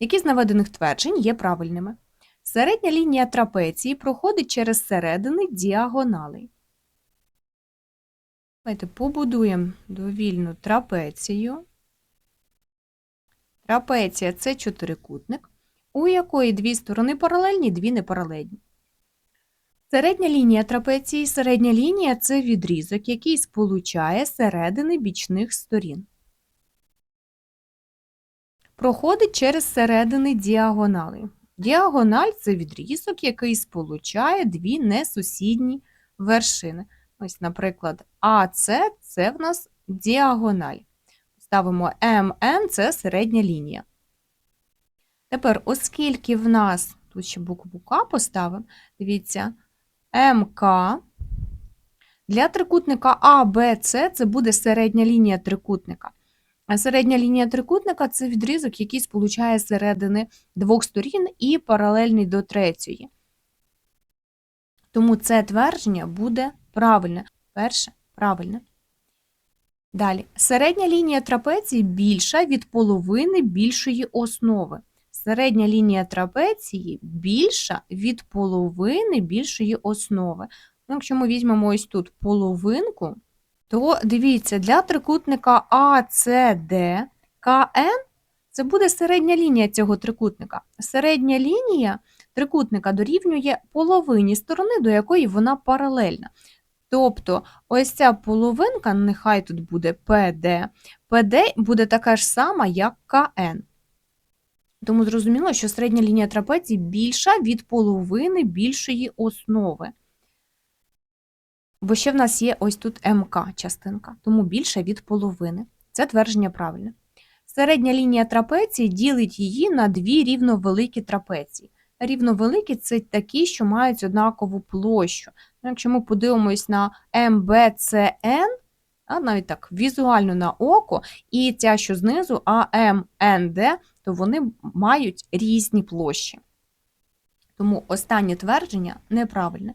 Які з наведених тверджень є правильними? Середня лінія трапеції проходить через середини діагоналей. Давайте побудуємо довільну трапецію. Трапеція це чотирикутник, у якої дві сторони паралельні, дві непаралельні. Середня лінія трапеції. Середня лінія це відрізок, який сполучає середини бічних сторін. Проходить через середини діагонали. Діагональ це відрізок, який сполучає дві несусідні вершини. Ось, наприклад, АС це в нас діагональ. Ставимо МН це середня лінія. Тепер, оскільки в нас, тут ще букву К поставимо, дивіться, МК. Для трикутника АБЦ це буде середня лінія трикутника. Середня лінія трикутника це відрізок, який сполучає середини двох сторін і паралельний до третьої. Тому це твердження буде правильне. Перше правильне. Далі. Середня лінія трапеції більша від половини більшої основи. Середня лінія трапеції більша від половини більшої основи. Ну, якщо ми візьмемо ось тут половинку, то дивіться, для трикутника ACD КН це буде середня лінія цього трикутника. Середня лінія трикутника дорівнює половині сторони, до якої вона паралельна. Тобто, ось ця половинка, нехай тут буде PD, PD буде така ж сама, як КН. Тому зрозуміло, що середня лінія трапеції більша від половини більшої основи. Бо ще в нас є ось тут МК частинка, тому більше від половини. Це твердження правильне. Середня лінія трапеції ділить її на дві рівновеликі трапеції. Рівновеликі це такі, що мають однакову площу. Ну, якщо ми подивимось на МБЦН, а навіть так візуально на око, і ця, що знизу АМНД, то вони мають різні площі. Тому останнє твердження неправильне.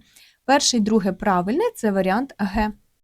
Перше і друге правильне це варіант Г.